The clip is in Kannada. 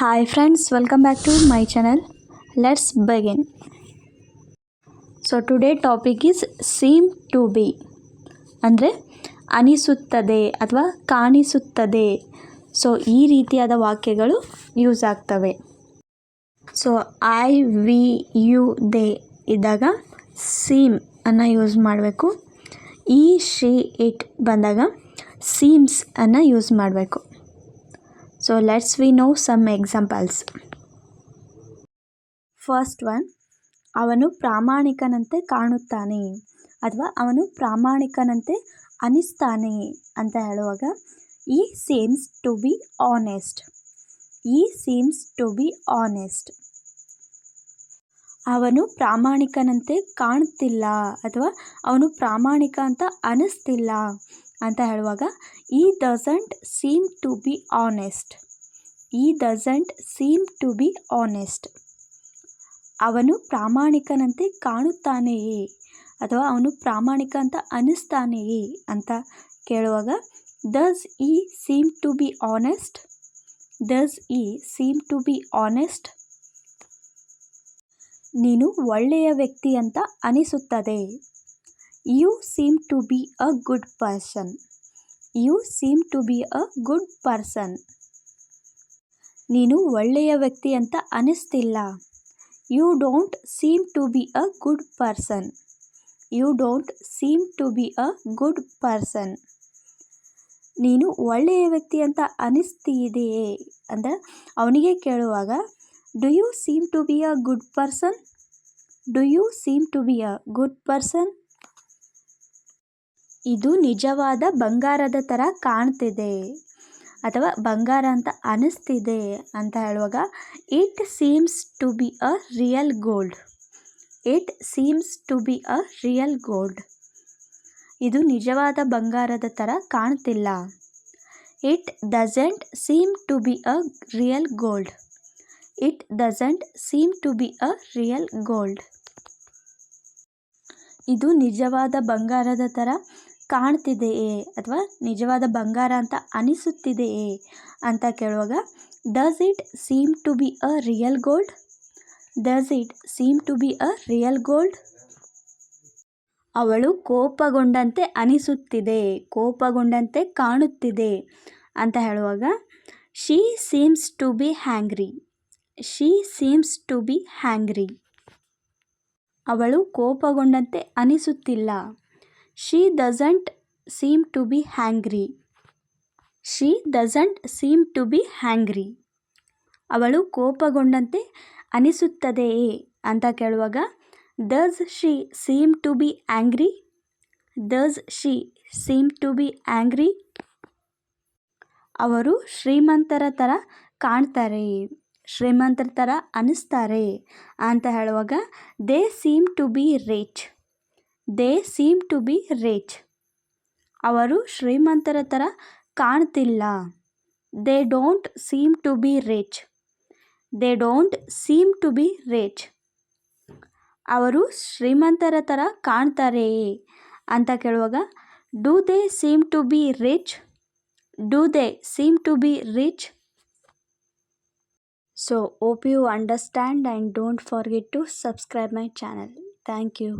Hi friends welcome back to my channel. Let's begin. So today topic is seem to be ಅಂದರೆ ಅನಿಸುತ್ತದೆ ಅಥವಾ ಕಾಣಿಸುತ್ತದೆ. ಸೊ ಈ ರೀತಿಯಾದ ವಾಕ್ಯಗಳು ಯೂಸ್ ಆಗ್ತವೆ. So I we you they ಇದ್ದಾಗ ಸೀಮ್ ಅನ್ನು ಯೂಸ್ ಮಾಡಬೇಕು. ಈ ಶಿ ಇಟ್ ಬಂದಾಗ ಸೀಮ್ಸ್ ಅನ್ನು ಯೂಸ್ ಮಾಡಬೇಕು. So let's we know some examples first one ಅವನು ಪ್ರಾಮಾಣಿಕನಂತೆ ಕಾಣುತ್ತಾನೆ ಅಥವಾ ಅವನು ಪ್ರಾಮಾಣಿಕನಂತೆ ಅನಿಸ್ತಾನೆ ಅಂತ ಹೇಳುವಾಗ he seems to be honest he seems to be honest ಅವನು ಪ್ರಾಮಾಣಿಕನಂತೆ ಕಾಣುತ್ತಿಲ್ಲ ಅಥವಾ ಅವನು ಪ್ರಾಮಾಣಿಕ ಅಂತ ಅನಿಸ್ತಿಲ್ಲ ಅಂತ ಹೇಳುವಾಗ he doesn't seem to be honest he doesn't seem to be honest ಅವನು ಪ್ರಾಮಾಣಿಕನಂತೆ ಕಾಣುತ್ತಾನೆಯೇ? ಅಥವಾ ಅವನು ಪ್ರಾಮಾಣಿಕ ಅಂತ ಅನಿಸ್ತಾನೆಯೇ ಅಂತ ಕೇಳುವಾಗ does he seem to be honest does he seem to be honest ನೀನು ಒಳ್ಳೆಯ ವ್ಯಕ್ತಿ ಅಂತ ಅನಿಸುತ್ತದೆ. You seem to be a good person you seem to be a good person ನೀನು ಒಳ್ಳೆಯ ವ್ಯಕ್ತಿ ಅಂತ ಅನಿಸ್ತಿಲ್ಲ you don't seem to be a good person you don't seem to be a good person ನೀನು ಒಳ್ಳೆಯ ವ್ಯಕ್ತಿ ಅಂತ ಅನಿಸ್ತಿದೆಯೇ ಅಂದರೆ ಅವನಿಗೆ ಕೇಳುವಾಗ do you seem to be a good person do you seem to be a good person ಇದು ನಿಜವಾದ ಬಂಗಾರದ ಥರ ಕಾಣ್ತಿದೆ. ಅಥವಾ ಬಂಗಾರ ಅಂತ ಅನಿಸ್ತಿದೆ ಅಂತ ಹೇಳುವಾಗ it seems to be a real gold it seems to be a real gold ಇದು ನಿಜವಾದ ಬಂಗಾರದ ಥರ ಕಾಣ್ತಿಲ್ಲ. It doesn't seem to be a real gold it doesn't seem to be a real gold ಇದು ನಿಜವಾದ ಬಂಗಾರದ ಥರ ಕಾಣ್ತಿದೆಯೇ ಅಥವಾ ನಿಜವಾದ ಬಂಗಾರ ಅಂತ ಅನಿಸುತ್ತಿದೆಯೇ ಅಂತ ಕೇಳುವಾಗ does it seem to be a real gold does it seem to be a real gold ಅವಳು ಕೋಪಗೊಂಡಂತೆ ಅನಿಸುತ್ತಿದೆ, ಕೋಪಗೊಂಡಂತೆ ಕಾಣುತ್ತಿದೆ ಅಂತ ಹೇಳುವಾಗ she seems to be hangry she seems to be hangry ಅವಳು ಕೋಪಗೊಂಡಂತೆ ಅನಿಸುತ್ತಿಲ್ಲ. She doesn't seem to be hangry she doesn't seem to be hangry ಅವಳು ಕೋಪಗೊಂಡಂತೆ ಅನಿಸುತ್ತದೆಯೇ ಅಂತ ಕೇಳುವಾಗ does she seem to be angry does she seem to be angry ಅವರು ಶ್ರೀಮಂತರ ಥರ ಕಾಣ್ತಾರೆ, ಶ್ರೀಮಂತರ ಥರ ಅನಿಸ್ತಾರೆ ಅಂತ ಹೇಳುವಾಗ they seem to be rich they seem to be rich ಅವರು ಶ್ರೀಮಂತರ ಥರ ಕಾಣ್ತಿಲ್ಲ. They don't seem to be rich they don't seem to be rich ಅವರು ಶ್ರೀಮಂತರ ಥರ ಕಾಣ್ತಾರೆಯೇ ಅಂತ ಕೇಳುವಾಗ do they seem to be rich do they seem to be rich so hope you understand and don't forget to subscribe my channel thank you